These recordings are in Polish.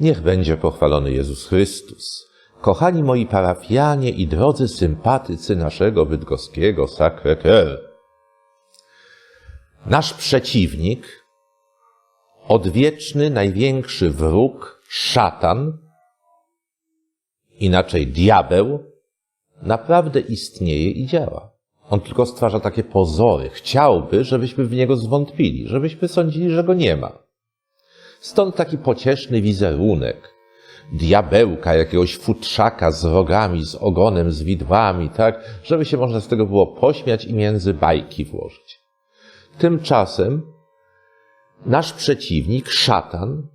Niech będzie pochwalony Jezus Chrystus. Kochani moi parafianie i drodzy sympatycy naszego bydgoskiego Sacré-Cœur. Nasz przeciwnik, odwieczny, największy wróg, szatan, inaczej diabeł, naprawdę istnieje i działa. On tylko stwarza takie pozory. Chciałby, żebyśmy w niego zwątpili, żebyśmy sądzili, że go nie ma. Stąd taki pocieszny wizerunek diabełka, jakiegoś futrzaka z rogami, z ogonem, z widłami, tak, żeby się można z tego było pośmiać i między bajki włożyć. Tymczasem nasz przeciwnik, szatan,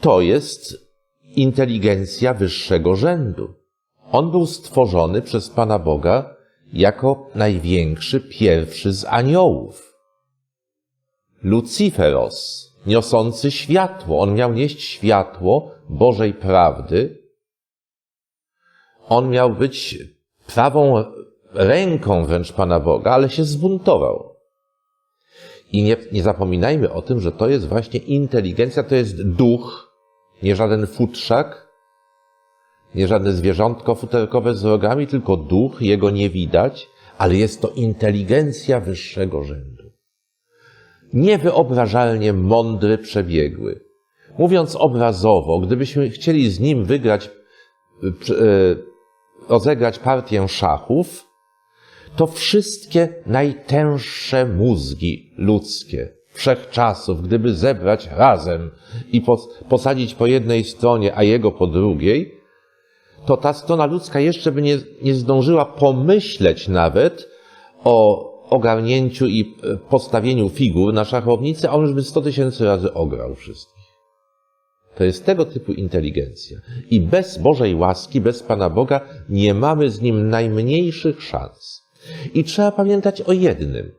to jest inteligencja wyższego rzędu. On był stworzony przez Pana Boga jako największy, pierwszy z aniołów. Luciferos, niosący światło. On miał nieść światło Bożej prawdy. On miał być prawą ręką wręcz Pana Boga, ale się zbuntował. I nie, nie zapominajmy o tym, że to jest właśnie inteligencja, to jest duch, nie żaden futrzak, nie żadne zwierzątko futerkowe z rogami, tylko duch, jego nie widać, ale jest to inteligencja wyższego rzędu. Niewyobrażalnie mądry, przebiegły. Mówiąc obrazowo, gdybyśmy chcieli z nim wygrać, rozegrać partię szachów, to wszystkie najtęższe mózgi ludzkie wszechczasów, gdyby zebrać razem i posadzić po jednej stronie, a jego po drugiej, to ta strona ludzka jeszcze by nie, nie zdążyła pomyśleć nawet o ogarnięciu i postawieniu figur na szachownicy, a on już by sto tysięcy razy ograł wszystkich. To jest tego typu inteligencja. I bez Bożej łaski, bez Pana Boga nie mamy z nim najmniejszych szans. I trzeba pamiętać o jednym,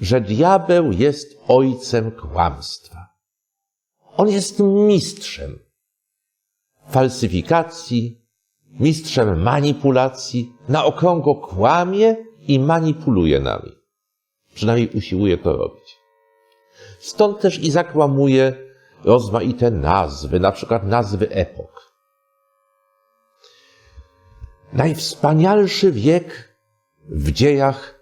że diabeł jest ojcem kłamstwa. On jest mistrzem falsyfikacji, mistrzem manipulacji, na okrągło kłamie i manipuluje nami. Przynajmniej usiłuje to robić. Stąd też i zakłamuje rozmaite nazwy, na przykład nazwy epok. Najwspanialszy wiek w dziejach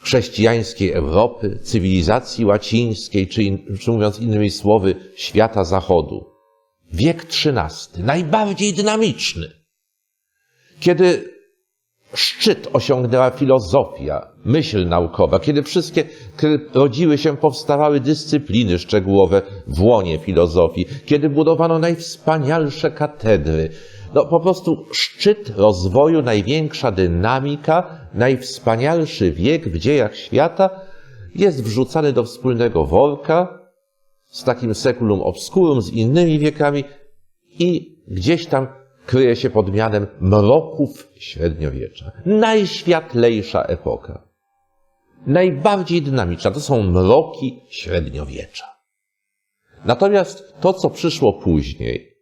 chrześcijańskiej Europy, cywilizacji łacińskiej, czy, in, czy mówiąc innymi słowy, świata zachodu. Wiek XIII, najbardziej dynamiczny, kiedy szczyt osiągnęła filozofia, myśl naukowa, kiedy wszystkie kiedy rodziły się, powstawały dyscypliny szczegółowe w łonie filozofii, kiedy budowano najwspanialsze katedry. No po prostu szczyt rozwoju, największa dynamika, najwspanialszy wiek w dziejach świata jest wrzucany do wspólnego worka z takim seculum obscurum, z innymi wiekami i gdzieś tam kryje się pod mianem mroków średniowiecza. Najświetlejsza epoka. Najbardziej dynamiczna to są mroki średniowiecza. Natomiast to, co przyszło później,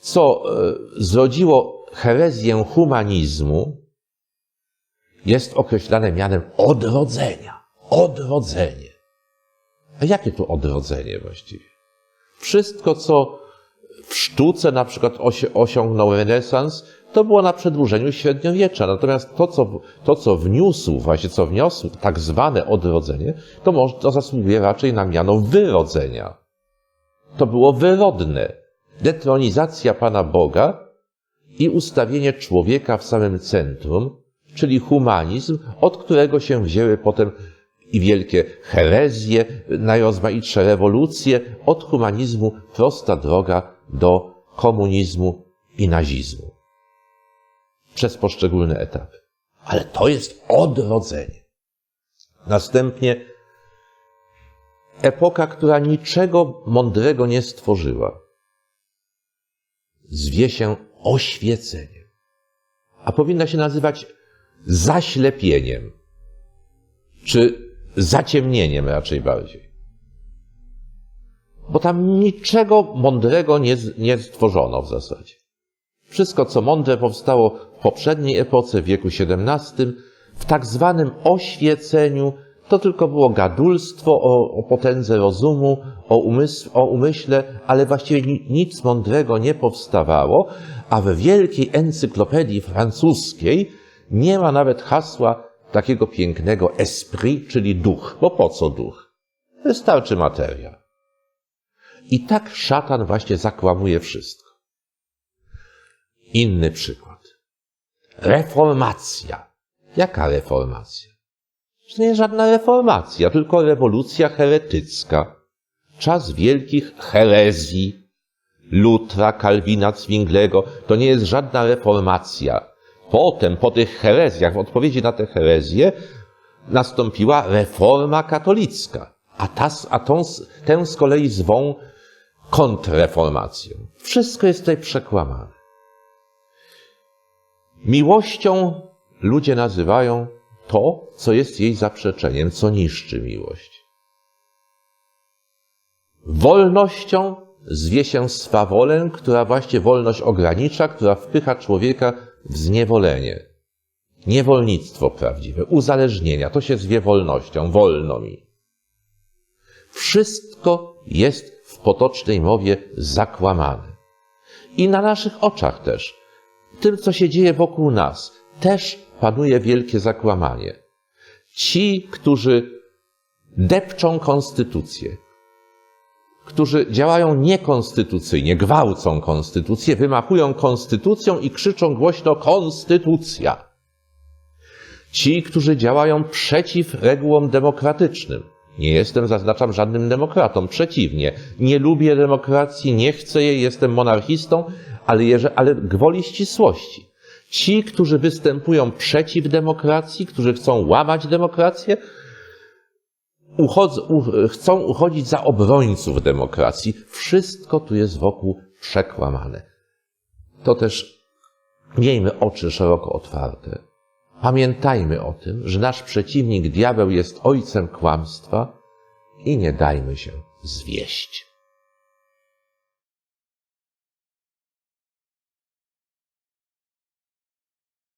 co e, zrodziło herezję humanizmu, jest określane mianem odrodzenia. Odrodzenie. A jakie to odrodzenie właściwie? Wszystko, co w sztuce na przykład osiągnął renesans, to było na przedłużeniu średniowiecza. Natomiast to, co, to, co wniósł, właśnie co wniosł tak zwane odrodzenie, to, może, to zasługuje raczej na miano wyrodzenia. To było wyrodne. Detronizacja Pana Boga i ustawienie człowieka w samym centrum, czyli humanizm, od którego się wzięły potem i wielkie herezje, najrozmaitsze rewolucje, od humanizmu prosta droga do komunizmu i nazizmu. Przez poszczególne etapy. Ale to jest odrodzenie. Następnie epoka, która niczego mądrego nie stworzyła, zwie się oświeceniem. A powinna się nazywać zaślepieniem, czy zaciemnieniem raczej bardziej bo tam niczego mądrego nie, nie stworzono w zasadzie. Wszystko, co mądre powstało w poprzedniej epoce, w wieku XVII, w tak zwanym oświeceniu, To tylko było gadulstwo o, o potędze rozumu, o, umysł, o umyśle, ale właściwie ni- nic mądrego nie powstawało, a w wielkiej encyklopedii francuskiej nie ma nawet hasła takiego pięknego esprit, czyli duch. Bo po co duch? Wystarczy materia. I tak szatan właśnie zakłamuje wszystko. Inny przykład. Reformacja. Jaka reformacja? To nie żadna reformacja, tylko rewolucja heretycka. Czas wielkich herezji. Lutra, Kalwina, Zwinglego. To nie jest żadna reformacja. Potem, po tych herezjach, w odpowiedzi na te herezje, nastąpiła reforma katolicka. A, ta, a tą, tę z kolei zwą kontrreformacją. Wszystko jest tutaj przekłamane. Miłością ludzie nazywają to, co jest jej zaprzeczeniem, co niszczy miłość. Wolnością zwie się swawolę, która właśnie wolność ogranicza, która wpycha człowieka w zniewolenie. Niewolnictwo prawdziwe, uzależnienia, to się zwie wolnością, wolno mi. Wszystko jest w potocznej mowie zakłamane. I na naszych oczach też. Tym, co się dzieje wokół nas, też panuje wielkie zakłamanie. Ci, którzy depczą konstytucję, którzy działają niekonstytucyjnie, gwałcą konstytucję, wymachują konstytucją i krzyczą głośno konstytucja. Ci, którzy działają przeciw regułom demokratycznym. Nie jestem, zaznaczam, żadnym demokratą. Przeciwnie. Nie lubię demokracji, nie chcę jej, jestem monarchistą, ale, jeże, ale gwoli ścisłości. Ci, którzy występują przeciw demokracji, którzy chcą łamać demokrację, uchodzą, u, chcą uchodzić za obrońców demokracji. Wszystko tu jest wokół przekłamane. To też miejmy oczy szeroko otwarte. Pamiętajmy o tym, że nasz przeciwnik diabeł jest ojcem kłamstwa i nie dajmy się zwieść.